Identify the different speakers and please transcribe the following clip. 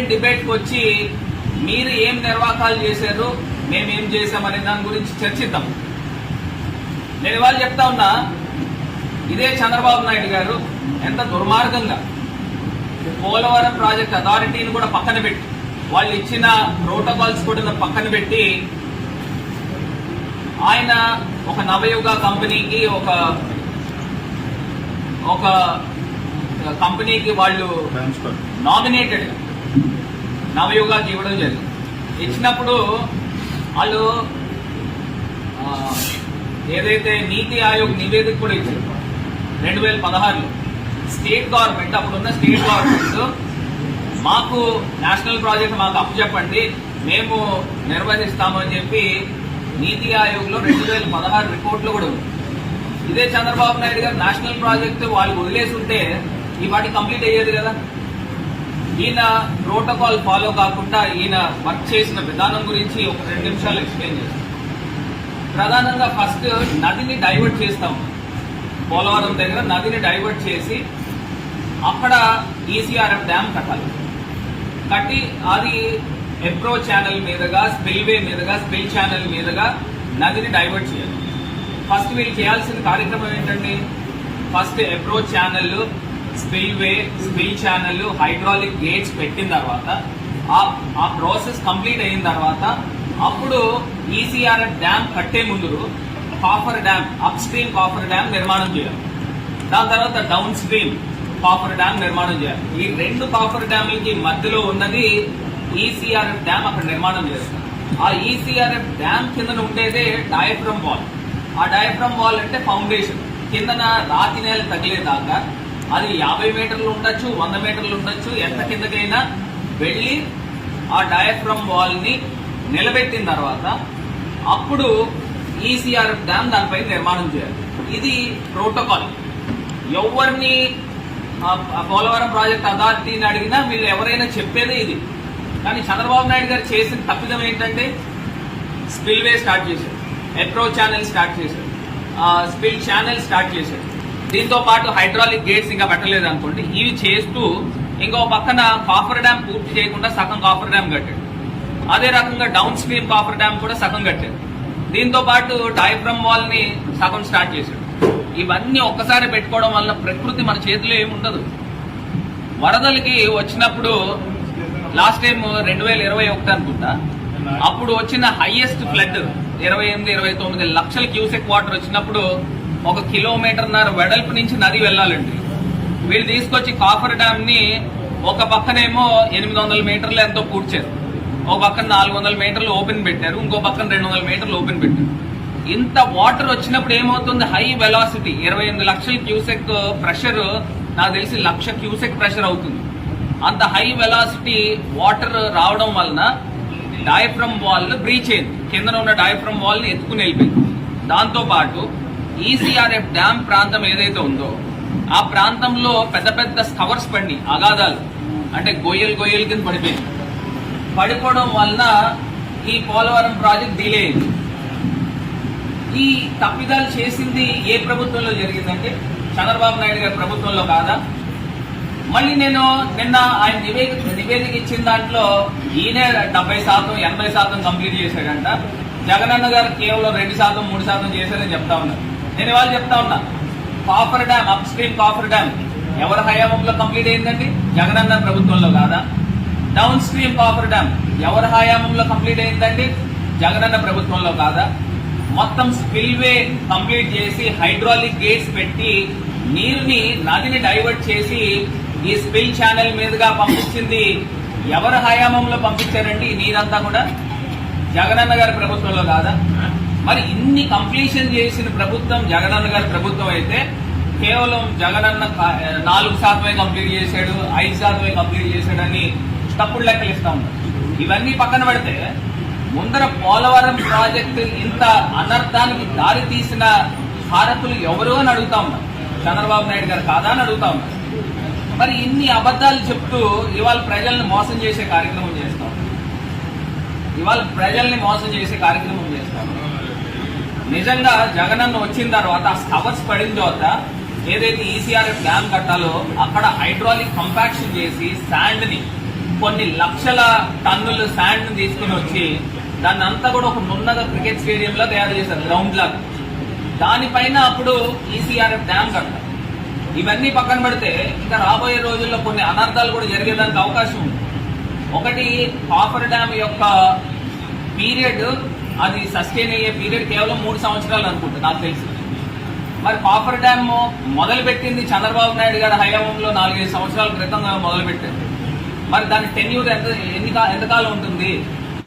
Speaker 1: Open డిబేట్కి వచ్చి మీరు ఏం నిర్వాకాలు చేశారు మేమేం చేశామనే దాని గురించి చర్చిద్దాం. నేను ఇవాళ చెప్తా ఉన్నా ఇదే చంద్రబాబు నాయుడు గారు ఎంత దుర్మార్గంగా పోలవరం ప్రాజెక్ట్ అథారిటీని కూడా పక్కన పెట్టి వాళ్ళు ఇచ్చిన ప్రోటోకాల్స్ కూడా పక్కన పెట్టి ఆయన ఒక నవయుగ కంపెనీకి ఒక ఒక కంపెనీకి వాళ్ళు నామినేటెడ్ నవయుగాకి ఇవ్వడం జరిగింది ఇచ్చినప్పుడు వాళ్ళు ఏదైతే నీతి ఆయోగ్ నివేదిక కూడా ఇచ్చారు. రెండు వేల పదహారులో. స్టేట్ గవర్నమెంట్ అప్పుడున్న స్టేట్ గవర్నమెంట్ మాకు నేషనల్ ప్రాజెక్ట్ మాకు అప్పు చెప్పండి మేము నిర్వహిస్తాము అని చెప్పి నీతి ఆయోగ్లో రెండు వేల పదహారు రిపోర్ట్లు కూడా ఉంది. ఇదే చంద్రబాబు నాయుడు గారు నేషనల్ ప్రాజెక్ట్ వాళ్ళు వదిలేసి ఉంటే ఈ వాటి కంప్లీట్ అయ్యేది కదా? ఈయన ప్రోటోకాల్ ఫాలో కాకుండా ఈయన వర్క్ చేసిన విధానం గురించి ఒక రెండు నిమిషాలు ఎక్స్ప్లెయిన్ చేస్తాం ప్రధానంగా ఫస్ట్ నదిని డైవర్ట్ చేస్తాం. పోలవరం దగ్గర నదిని డైవర్ట్ చేసి అక్కడ ఈసీఆర్ఎఫ్ డ్యామ్ కట్టాలి. కట్టి అది ఎప్రో ఛానల్ మీదుగా స్పిల్వే మీదుగా స్పిల్ ఛానల్ మీదుగా నదిని డైవర్ట్ చేయాలి. ఫస్ట్ వీళ్ళు చేయాల్సిన కార్యక్రమం ఏంటండి? First approach channel spillway spill channel hydraulic gates పెట్టిన తర్వాత ఆ ఆ ప్రాసెస్ కంప్లీట్ అయిన తర్వాత అప్పుడు ఈసీఆర్ఎఫ్ డ్యామ్ కట్టే ముందు coffer dam upstream coffer dam నిర్మాణం చేయాలి. దాని తర్వాత డౌన్ స్ట్రీమ్ కాఫర్ డ్యామ్ నిర్మాణం చేయాలి. ఈ రెండు కాఫర్ డ్యామ్లకి మధ్యలో ఉన్నది ఈసీఆర్ఎఫ్ డ్యామ్ అక్కడ నిర్మాణం చేస్తారు. ఆ ఈసీఆర్ఎఫ్ డ్యామ్ కింద ఉండేదే డయఫ్రమ్ వాల్ ఆ డయాఫ్రమ్ వాల్ అంటే ఫౌండేషన్ కిందన రాతి నేల తగిలేదాకా అది యాభై మీటర్లు ఉండొచ్చు వంద మీటర్లు ఉండొచ్చు ఎంత కిందకైనా వెళ్ళి ఆ డయాఫ్రమ్ వాల్ని నిలబెట్టిన తర్వాత అప్పుడు ఈసీఆర్ఎఫ్ డ్యామ్ దానిపై నిర్మాణం చేయాలి. ఇది ప్రోటోకాల్ ఎవరిని పోలవరం ప్రాజెక్ట్ అథారిటీని అడిగినా వీళ్ళు ఎవరైనా చెప్పేదే ఇది. కానీ చంద్రబాబు నాయుడు గారు చేసిన తప్పిదం ఏంటంటే స్పిల్వే స్టార్ట్ చేశారు. ఎప్రో ఛానల్ స్టార్ట్ చేశారు. స్పిల్ ఛానల్ స్టార్ట్ చేశారు. దీంతో పాటు హైడ్రాలిక్ గేట్స్ ఇంకా పెట్టలేదు అనుకోండి. ఇవి చేస్తూ ఇంకో పక్కన కాఫర్ డ్యామ్ పూర్తి చేయకుండా సగం కాఫర్ డ్యామ్ కట్టాడు. అదే రకంగా డౌన్ స్ట్రీమ్ కాఫర్ డ్యామ్ కూడా సగం కట్టాడు. దీంతో పాటు డైఫ్రమ్ వాల్ని సగం స్టార్ట్ చేశాడు. ఇవన్నీ ఒక్కసారి పెట్టుకోవడం వల్ల ప్రకృతి మన చేతిలో ఏముండదు. ఉండదు వరదలకి వచ్చినప్పుడు లాస్ట్ టైం రెండు వేల ఇరవై ఒకటి అనుకుంటా. అప్పుడు వచ్చిన హైయెస్ట్ ఫ్లడ్ ఇరవై ఎనిమిది ఇరవై తొమ్మిది లక్షల క్యూసెక్ వాటర్ వచ్చినప్పుడు ఒక కిలోమీటర్న్నర వెడల్పు నుంచి నది వెళ్ళాలండి. వీళ్ళు తీసుకొచ్చి కాఫర్ డ్యామ్ని ఒక పక్కనేమో ఎనిమిది వందల మీటర్లు ఎంతో పూడ్చారు. ఒక పక్కన నాలుగు వందల మీటర్లు ఓపెన్ పెట్టారు. ఇంకో పక్కన రెండు వందల మీటర్లు ఓపెన్ పెట్టారు. ఇంత వాటర్ వచ్చినప్పుడు ఏమవుతుంది? హై వెలాసిటీ ఇరవై ఎనిమిది లక్షల క్యూసెక్ ప్రెషర్ నాకు తెలిసి లక్ష క్యూసెక్ ప్రెషర్ అవుతుంది. అంత హై వెలాసిటీ వాటర్ రావడం వలన డయాఫ్రమ్ వాల్ బ్రీచ్ అయింది. కింద ఉన్న డయాఫ్రమ్ వాల్ని ఎత్తుకుని వెళ్ళిపోయింది. దాంతో పాటు ఈసీఆర్ఎఫ్ డ్యామ్ ప్రాంతం ఏదైతే ఉందో ఆ ప్రాంతంలో పెద్ద పెద్ద స్కవర్స్ పడి అగాధాలు అంటే గొయ్యలు గొయ్యల కింద పడిపోయింది. పడిపోవడం వలన ఈ పోలవరం ప్రాజెక్ట్ డిలే అయింది. ఈ తప్పిదాలు చేసింది ఏ ప్రభుత్వంలో జరిగిందంటే చంద్రబాబు నాయుడు గారి ప్రభుత్వంలో కాదా? మళ్ళీ నేను నిన్న ఆయన నివేదిక నివేదిక ఇచ్చిన దాంట్లో ఈయనే డెబ్బై శాతం ఎనభై శాతం కంప్లీట్ చేశాడంట. జగనన్న గారు కేవలం రెండు శాతం మూడు శాతం చేశారని చెప్తా ఉన్నారు. నేను ఇవాళ చెప్తా ఉన్నా. Coffer dam upstream coffer dam ఎవరి హయాంలో కంప్లీట్ అయిందండి? జగనన్న ప్రభుత్వంలో కాదా? డౌన్ స్ట్రీమ్ కాఫర్ డ్యామ్ ఎవరి హయాంలో కంప్లీట్ అయిందండి? జగనన్న ప్రభుత్వంలో కాదా? మొత్తం స్పిల్వే కంప్లీట్ చేసి హైడ్రాలిక్ గేట్స్ పెట్టి నీరుని నదిని డైవర్ట్ చేసి ఈ స్పిల్ ఛానల్ మీదుగా పంపించింది ఎవరి హయామంలో పంపించారండి ఈ నీరంతా కూడా? జగనన్న గారి ప్రభుత్వంలో కాదా? మరి ఇన్ని కంప్లీషన్ చేసిన ప్రభుత్వం జగనన్న గారి ప్రభుత్వం అయితే కేవలం జగనన్న నాలుగు శాతమే కంప్లీట్ చేశాడు ఐదు శాతమే కంప్లీట్ చేశాడని తప్పుడు లెక్కలు ఇస్తా ఉన్నారు. ఇవన్నీ పక్కన పెడితే ముందర పోలవరం ప్రాజెక్టు ఇంత అనర్థానికి దారి తీసిన భారతులు ఎవరు అని అడుగుతా ఉన్నారు. చంద్రబాబు నాయుడు గారు కాదా అని అడుగుతా ఉన్నారు. మరి ఇన్ని అబద్ధాలు చెప్తూ ఇవాళ ప్రజల్ని మోసం చేసే కార్యక్రమం చేస్తాం ఇవాళ ప్రజల్ని మోసం చేసే కార్యక్రమం చేస్తాం నిజంగా జగనన్న వచ్చిన తర్వాత స్టవర్స్ స్కవర్స్ పడిన తర్వాత ఏదైతే ఈసీఆర్ఎఫ్ డ్యామ్ కట్టాలో అక్కడ హైడ్రాలిక్ కంపాక్షన్ చేసి శాండ్ని కొన్ని లక్షల టన్నులు శాండ్ తీసుకుని వచ్చి దాన్ని అంతా కూడా ఒక నున్నగా క్రికెట్ స్టేడియం లో తయారు చేశారు గ్రౌండ్ లాగా దానిపైన అప్పుడు ఈసీఆర్ఎఫ్ డ్యామ్ కట్టారు. ఇవన్నీ పక్కన పెడితే ఇంకా రాబోయే రోజుల్లో కొన్ని అనర్థాలు కూడా జరిగేదానికి అవకాశం ఉంది. ఒకటి కాపర్ డ్యామ్ యొక్క పీరియడ్ అది సస్టైన్ అయ్యే పీరియడ్ కేవలం మూడు సంవత్సరాలు అనుకుంటా నాకు తెలిసి. మరి కాఫర్ డ్యామ్ మొదలు పెట్టింది చంద్రబాబు నాయుడు గారి హయాంలో నాలుగైదు సంవత్సరాల క్రితం మొదలు మరి దాని టెన్యూర్ ఎంత ఎన్ని ఎంతకాలం ఉంటుంది?